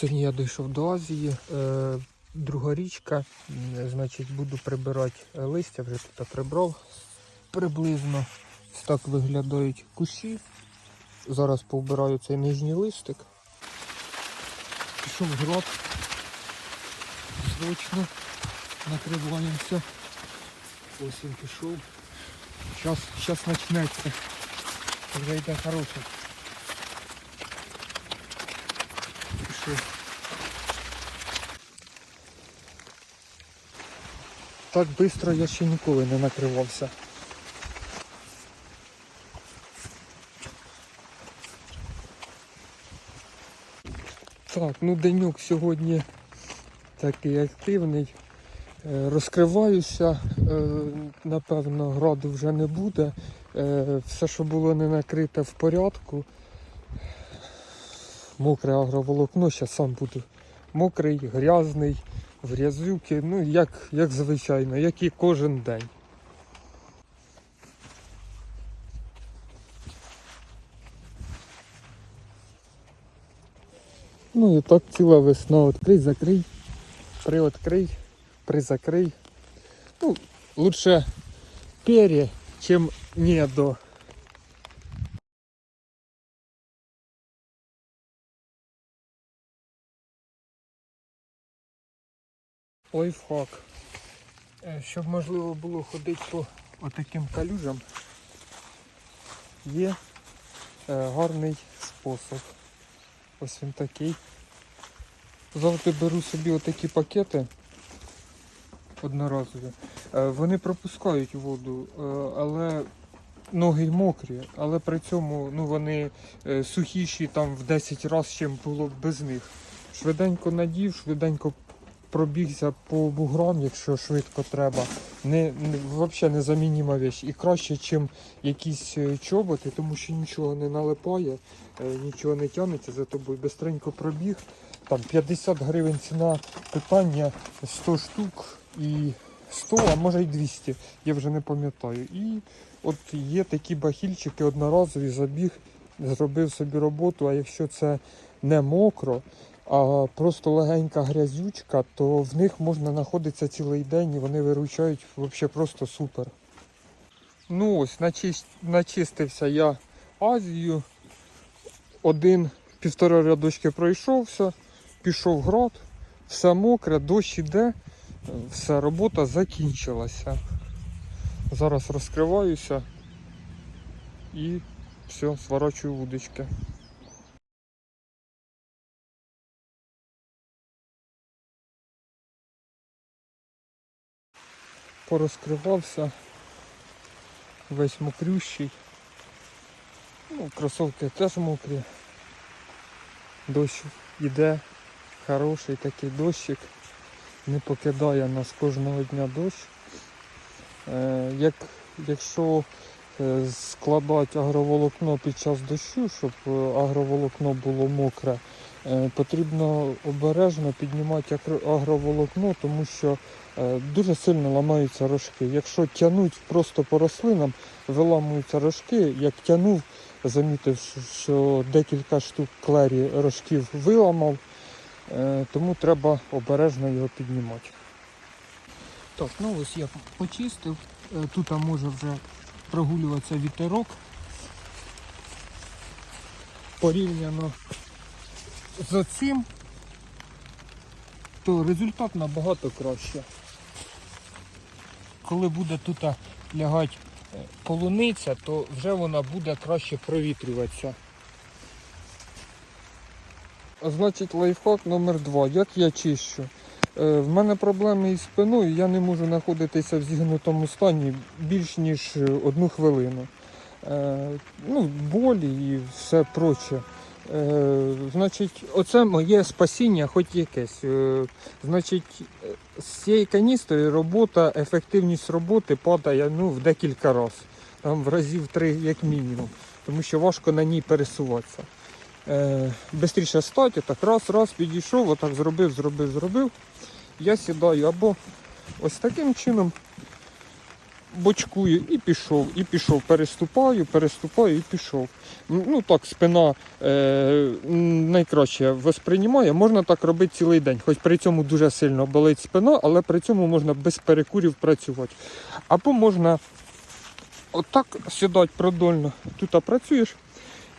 Сьогодні я дійшов до Азії. Е, друга річка. Значить, буду прибирати е, листя, вже тут прибрав. Приблизно так виглядають кущі. Зараз повбираю цей нижній листик. Пішов град. Срочно накриваємося. Ось він пішов. Зараз, зараз почнеться. Вже йде хороше. Пішов. Так швидко я ще ніколи не накривався. Так, ну денюк сьогодні такий активний. Е, Розкриваюся, е, напевно, граду вже не буде. Е, Все, що було не накрите в порядку. Мокре агроволокно, зараз сам буду мокрий, грязний, в грязюки, ну як, як звичайно, як і кожен день. Ну і так ціла весна. Открий, закрий, приоткрий, призакрий. Ну, лучше пере, чем не Лайфхак. Е, Щоб можливо було ходити по отаким калюжам, є е, гарний спосіб. Ось він такий. Завжди беру собі отакі пакети одноразові. Е, Вони пропускають воду, але ноги мокрі, але при цьому ну, вони сухіші там в 10 разів, ніж було б без них. Швиденько надів, швиденько пробігся по буграм, якщо швидко треба. Не, не, взагалі незамініма вещь. І краще, ніж якісь е, чоботи, тому що нічого не налипає, е, нічого не тягнеться за тобою. Бистренько пробіг. Там 50 гривень ціна питання, 100 штук і 100, а може й 200, я вже не пам'ятаю. І от є такі бахільчики одноразові, забіг, зробив собі роботу, а якщо це не мокро, а просто легенька грязючка, то в них можна знаходитися цілий день і вони виручають взагалі просто супер. Ну ось, начис- начистився я Азію. Один півтора рядочки пройшовся, пішов град, все мокре, дощ іде, все, робота закінчилася. Зараз розкриваюся і все, сворачую вудочки. Порозкривався, весь мокрющий. Ну, кросовки теж мокрі. Дощ іде, хороший такий дощик. Не покидає нас кожного дня дощ. Е, як, якщо е, складати агроволокно під час дощу, щоб е, агроволокно було мокре, потрібно обережно піднімати агроволокно, тому що е, дуже сильно ламаються рожки. Якщо тягнуть просто по рослинам, виламуються рожки. Як тягнув, замітив, що- декілька штук клері рожків виламав, е, тому треба обережно його піднімати. Так, ну ось я почистив. Е, Тут може вже прогулюватися вітерок. Порівняно з оцим, то результат набагато краще. Коли буде тут лягати е, полуниця, то вже вона буде краще провітрюватися. А Значить, лайфхак номер два. Як я чищу? Е, В мене проблеми із спиною, я не можу знаходитися в зігнутому стані більш ніж е, одну хвилину. Е, Ну, болі і все проче. Е, Значить, оце моє спасіння, хоч якесь. Е, Значить, з цієї каністри робота, ефективність роботи падає ну, в декілька разів. Там в разів три як мінімум, тому що важко на ній пересуватися. Е, Бистріше стати, так раз, раз, підійшов, отак зробив, зробив, зробив. Я сідаю або ось таким чином, бочкую і пішов, і пішов. Переступаю, переступаю і пішов. Ну так, спина е, найкраще восприймає. Можна так робити цілий день. Хоч при цьому дуже сильно болить спина, але при цьому можна без перекурів працювати. Або можна отак сідати продольно. Тут працюєш.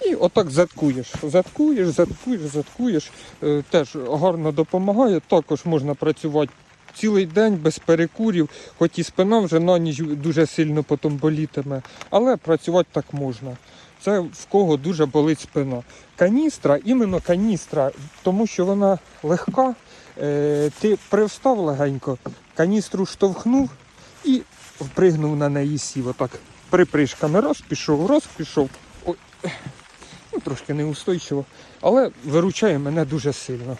І отак заткуєш. Заткуєш, заткуєш, заткуєш. Е, теж гарно допомагає. Також можна працювати цілий день без перекурів, хоч і спина вже на ніч дуже сильно потім болітиме, але працювати так можна. Це в кого дуже болить спина. Каністра, іменно каністра, тому що вона легка. Е, ти привстав легенько, каністру штовхнув і впригнув на неї сів. Отак припришками раз пішов, раз пішов. Ой, ну, трошки неустойчиво, але виручає мене дуже сильно.